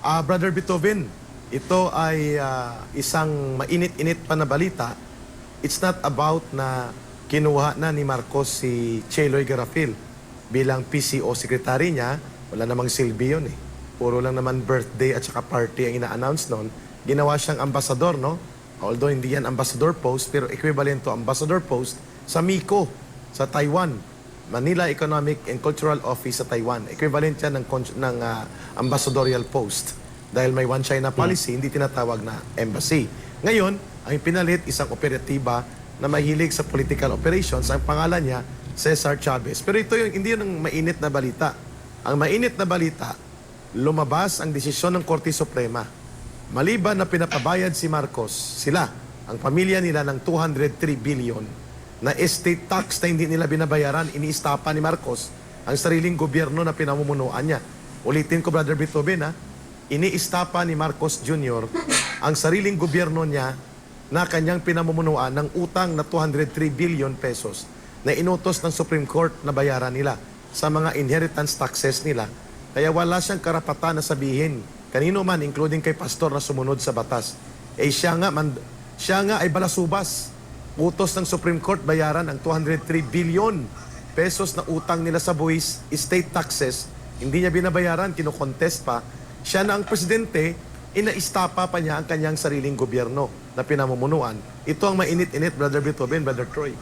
Ah, Brother Beethoven, ito ay ah, isang mainit-init pa na balita. It's not about na kinuha na ni Marcos si Cheloy Garafil bilang PCO secretary niya. Wala namang silbi yun eh. Puro lang naman birthday at saka party ang ina-announce noon. Ginawa siyang ambassador, no? Although hindi yan ambassador post, pero equivalent to ambassador post sa MICO, sa Taiwan. Manila Economic and Cultural Office sa Taiwan. Equivalent yan ng, ng ah, ambassadorial post. Dahil may one China policy, hindi tinatawag na embassy. Ngayon, ang pinalit isang operatiba na mahilig sa political operations. Ang pangalan niya, Cesar Chavez. Pero ito yung, hindi yun ang mainit na balita. Ang mainit na balita, lumabas ang desisyon ng Korte Suprema. Maliban na pinapabayad si Marcos, sila, ang pamilya nila ng 203 billion na estate tax na hindi nila binabayaran, iniistapa ni Marcos ang sariling gobyerno na pinamumunuan niya. Ulitin ko, Brother Beethoven, ha? Iniistapa ni Marcos Jr. ang sariling gobyerno niya na kanyang pinamumunuan ng utang na 203 billion pesos na inutos ng Supreme Court na bayaran nila sa mga inheritance taxes nila. Kaya wala siyang karapatan na sabihin kanino man, including kay pastor na sumunod sa batas. Eh siya nga, man, siya nga ay balasubas. Utos ng Supreme Court bayaran ang 203 billion pesos na utang nila sa buwis, state taxes. Hindi niya binabayaran, kinukontest pa. Siya na ang presidente, inaistapa pa niya ang kanyang sariling gobyerno na pinamumunuan. Ito ang mainit-init, Brother Beethoven, Brother Troy.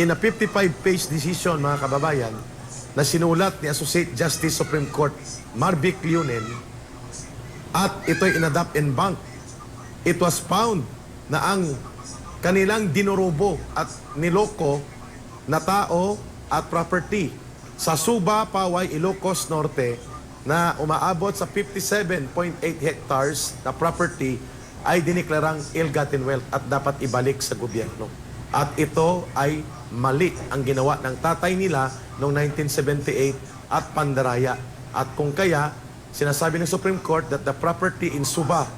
In a 55-page decision, mga kababayan, na sinulat ni Associate Justice Supreme Court Marvick Leonen, at ito'y inadapt in bank. It was found na ang kanilang dinurubo at niloko na tao at property sa Suba, Paway, Ilocos Norte na umaabot sa 57.8 hectares na property ay diniklarang ill-gotten wealth at dapat ibalik sa gobyerno. At ito ay mali ang ginawa ng tatay nila noong 1978 at Pandaraya. At kung kaya, sinasabi ng Supreme Court that the property in Suba,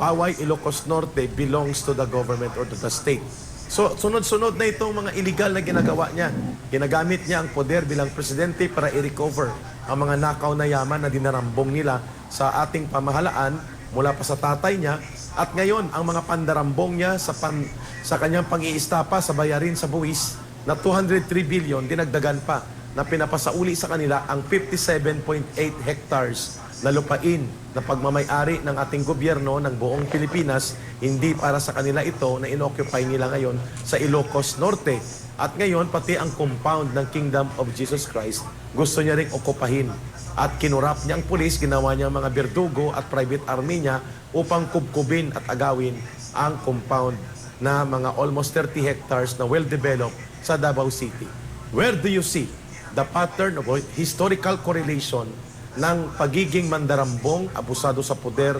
Paway, Ilocos Norte belongs to the government or to the state. So, sunod-sunod na itong mga illegal na ginagawa niya. Ginagamit niya ang poder bilang presidente para i-recover ang mga nakaw na yaman na dinarambong nila sa ating pamahalaan mula pa sa tatay niya. At ngayon, ang mga pandarambong niya sa, pan, sa kanyang pang-iistapa sa bayarin sa buwis na 203 billion, dinagdagan pa na pinapasauli sa kanila ang 57.8 hectares na lupain na pagmamayari ng ating gobyerno ng buong Pilipinas, hindi para sa kanila ito na inoccupy nila ngayon sa Ilocos Norte. At ngayon, pati ang compound ng Kingdom of Jesus Christ, gusto niya ring okupahin. At kinurap niya ang pulis, ginawa niya mga berdugo at private army niya upang kubkubin at agawin ang compound na mga almost 30 hectares na well-developed sa Davao City. Where do you see the pattern of historical correlation ng pagiging mandarambong, abusado sa poder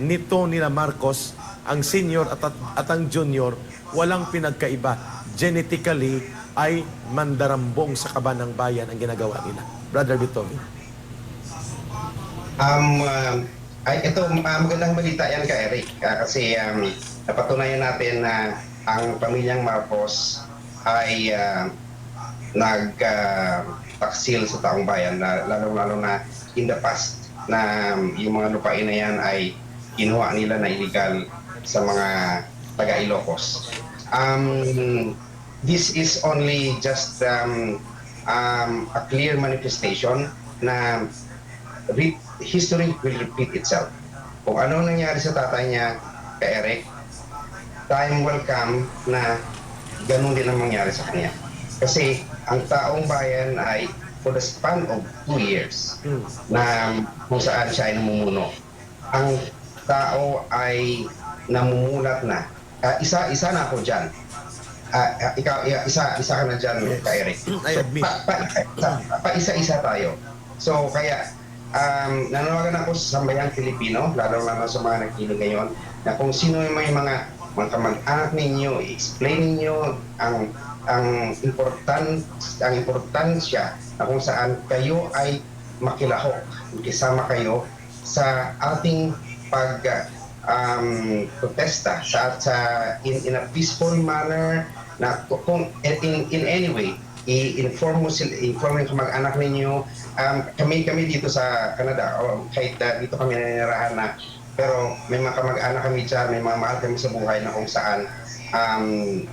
nito nila Marcos, ang senior at, at, at ang junior, walang pinagkaiba. Genetically, ay mandarambong sa kaban ng bayan ang ginagawa nila. Brother Beethoven. Um, um, ay, ito, uh, magandang balita yan ka Eric. Ah, kasi um, napatunayan natin na ang pamilyang Marcos ay uh, nag uh, sa taong bayan, na, lalo-lalo na in the past na yung mga lupain na yan ay kinuha nila na illegal sa mga taga Ilocos. Um, this is only just um, um, a clear manifestation na re- history will repeat itself. Kung ano nangyari sa tatay niya, kay Eric, time will come na ganun din ang mangyari sa kanya. Kasi ang taong bayan ay for the span of two years Hmm. na kung saan siya ay namumuno. Ang tao ay namumulat na. Ah, isa isa na ako diyan. Ah, ah, ikaw isa isa ka na diyan ka Eric. I admit. pa, pa, pa, isa-isa tayo. So kaya um, nanawagan ako sa sambayang Pilipino, lalo na sa mga nakikinig ngayon, na kung sino yung may mga mga kamag-anak ninyo, explain ninyo ang ang important ang importansya na kung saan kayo ay makilahok, kasama kayo sa ating pag um, protesta sa sa in, in a peaceful manner na kung in, in any way i-inform mo sila, inform yung kamag-anak ninyo. Um, kami kami dito sa Canada, o kahit uh, dito kami nanirahan na, pero may mga kamag-anak kami dyan, may mga mahal kami sa buhay na kung saan um,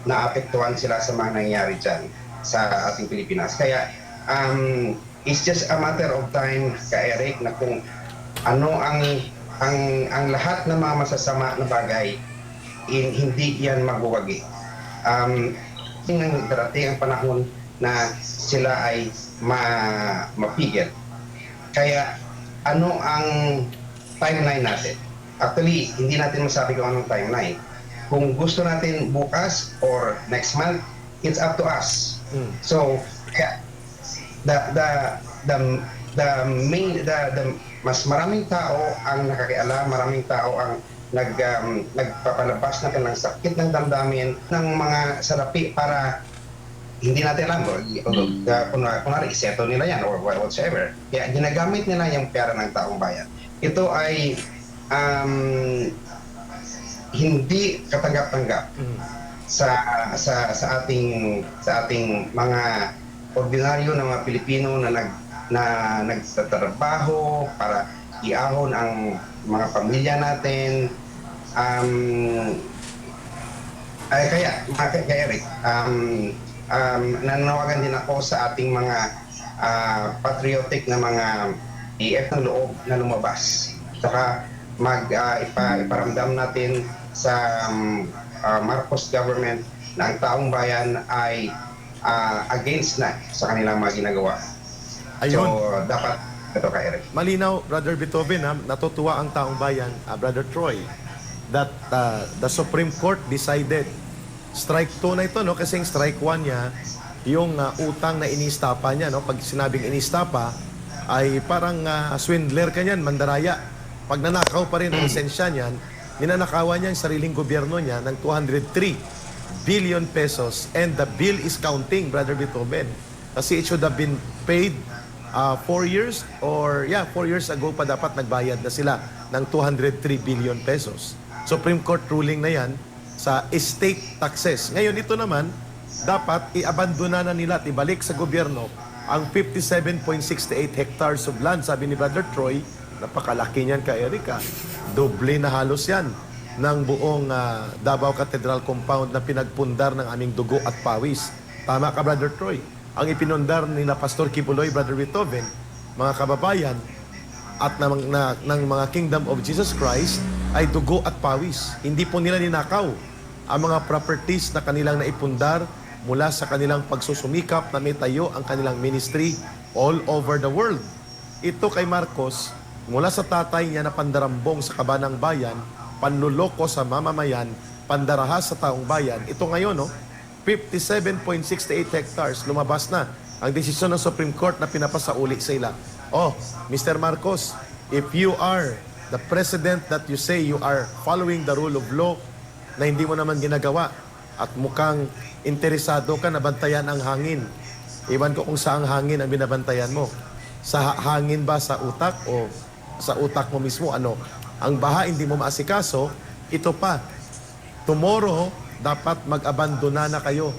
naapektuhan sila sa mga nangyayari dyan sa ating Pilipinas. Kaya um, it's just a matter of time ka Eric na kung ano ang ang ang lahat ng mga masasama na bagay in, hindi yan magwawagi. Um, nang darating ang panahon na sila ay ma, mapigil. Kaya ano ang timeline natin? Actually, hindi natin masabi kung anong timeline. Kung gusto natin bukas or next month, it's up to us. Mm. So, kaya the the the the main the, the mas maraming tao ang nakakialam, maraming tao ang nag um, nagpapalabas na ng sakit ng damdamin ng mga salapi para hindi natin alam o, o, uh, kunwari, kunwari iseto nila yan or whatsoever. Kaya ginagamit nila yung pera ng taong bayan. Ito ay um, hindi katanggap-tanggap Mm. sa sa sa ating sa ating mga ordinaryo na mga Pilipino na nag na nagtatrabaho para iahon ang mga pamilya natin. Um ay kaya mga kay kay Eric um um nananawagan din ako sa ating mga ah, patriotic na mga EF ng loob na lumabas. Saka mag ah, ipa, iparamdam natin sa um, ah, Marcos government na ang taong bayan ay ah, against na sa kanilang mga ginagawa. Ayun. So, dapat ito ka, Eric. Malinaw, Brother Beethoven, ha? natutuwa ang taong bayan, ah, Brother Troy, that ah, the Supreme Court decided strike 2 na ito, no? Kasi yung strike 1 niya, yung ah, utang na inistapa niya, no? Pag sinabing inistapa, ay parang ah, swindler ka niyan, mandaraya. Pag nanakaw pa rin ang lisensya niyan, ninanakawan niya ang sariling gobyerno niya ng 203 billion pesos and the bill is counting, Brother Beethoven. Kasi it should have been paid uh, four years or yeah, four years ago pa dapat nagbayad na sila ng 203 billion pesos. Supreme Court ruling na yan sa estate taxes. Ngayon ito naman, dapat i-abandona na nila at ibalik sa gobyerno ang 57.68 hectares of land. Sabi ni Brother Troy, napakalaki niyan ka Erika. Doble na halos yan ng buong ah, Davao Cathedral compound na pinagpundar ng aming dugo at pawis. Tama ka, Brother Troy. Ang ipinundar ni na Pastor Kibuloy, Brother Beethoven, mga kababayan, at ng, na, ng mga Kingdom of Jesus Christ ay dugo at pawis. Hindi po nila ninakaw ang mga properties na kanilang naipundar mula sa kanilang pagsusumikap na may tayo ang kanilang ministry all over the world. Ito kay Marcos, mula sa tatay niya na pandarambong sa kabanang bayan, panluloko sa mamamayan, pandarahas sa taong bayan. Ito ngayon, no? 57.68 hectares, lumabas na ang desisyon ng Supreme Court na pinapasauli sa ila. Oh, Mr. Marcos, if you are the president that you say you are following the rule of law na hindi mo naman ginagawa at mukhang interesado ka na bantayan ang hangin. Iwan ko kung saang hangin ang binabantayan mo. Sa ha- hangin ba sa utak o sa utak mo mismo ano? Ang baha hindi mo maasikaso, ito pa. Tomorrow, dapat mag-abandona na kayo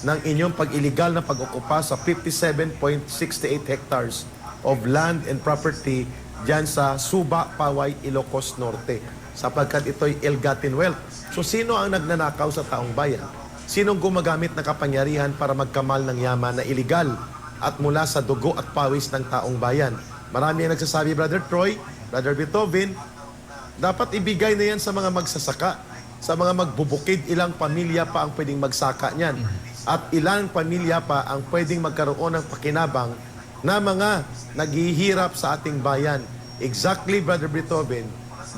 ng inyong pag-illegal na pag-okupa sa 57.68 hectares of land and property dyan sa Suba, Paway, Ilocos Norte sapagkat ito'y ill-gotten wealth. So sino ang nagnanakaw sa taong bayan? Sinong gumagamit ng kapangyarihan para magkamal ng yaman na iligal at mula sa dugo at pawis ng taong bayan? Marami ang nagsasabi, Brother Troy, Brother Beethoven, dapat ibigay na yan sa mga magsasaka, sa mga magbubukid, ilang pamilya pa ang pwedeng magsaka niyan. At ilang pamilya pa ang pwedeng magkaroon ng pakinabang na mga naghihirap sa ating bayan. Exactly, Brother Beethoven,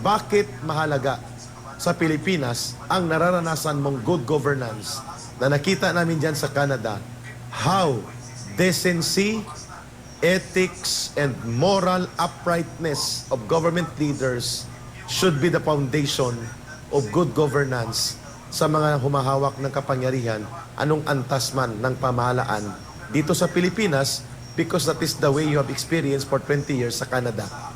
bakit mahalaga sa Pilipinas ang nararanasan mong good governance na nakita namin dyan sa Canada, how decency, ethics, and moral uprightness of government leaders should be the foundation of good governance sa mga humahawak ng kapangyarihan, anong antas man ng pamahalaan dito sa Pilipinas because that is the way you have experienced for 20 years sa Canada.